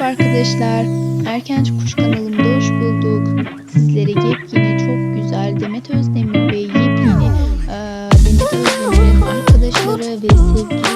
Merhaba arkadaşlar. Erkenç Kuş kanalımda hoş bulduk. Sizlere yepyeni çok güzel Demet Özdemir ve yepyeni e, Demet Özdemir'in arkadaşları ve sevgili